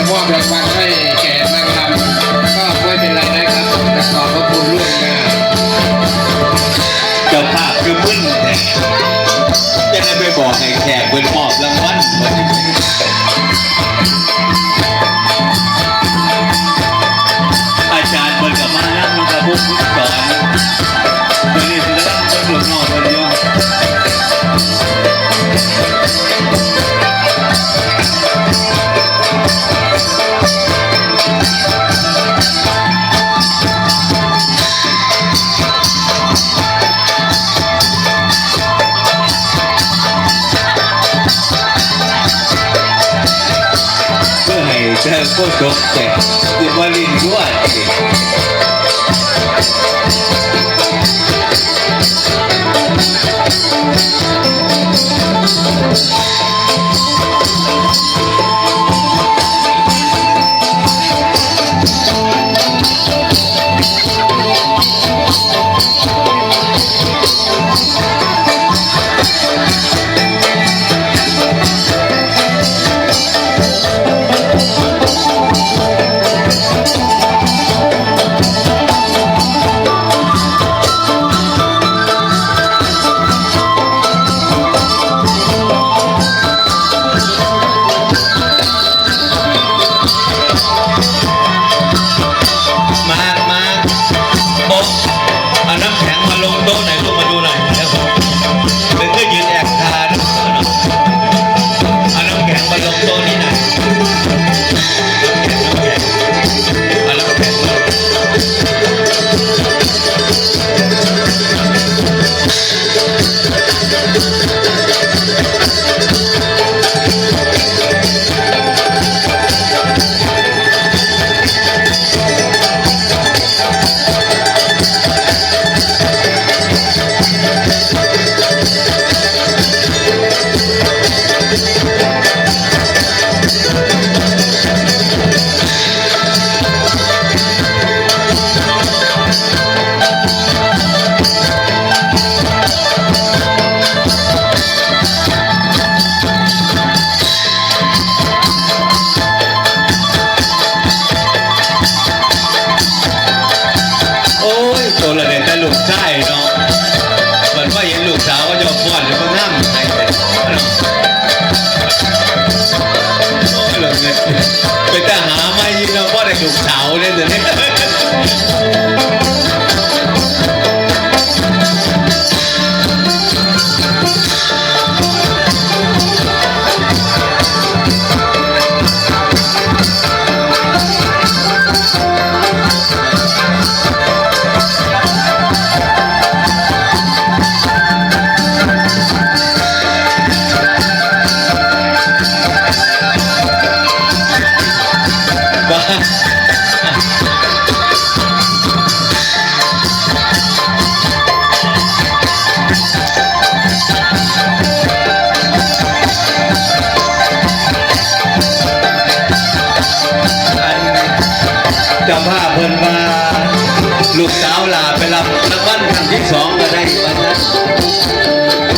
จะมอบรางวัลให้แก่นางรำก็ไม่เป็นไรนะครับจะขอบพระคุณล่วงหน้าจะภาพคือมึนแต่ได้ไปบอกให้แขกเพื่อนมอบราง Pucuk teh di Malin Buat จะพาเพิ่นมาลูกสาวลาไปรับรางวัลครั้งที่สองก็ได้วันนั้น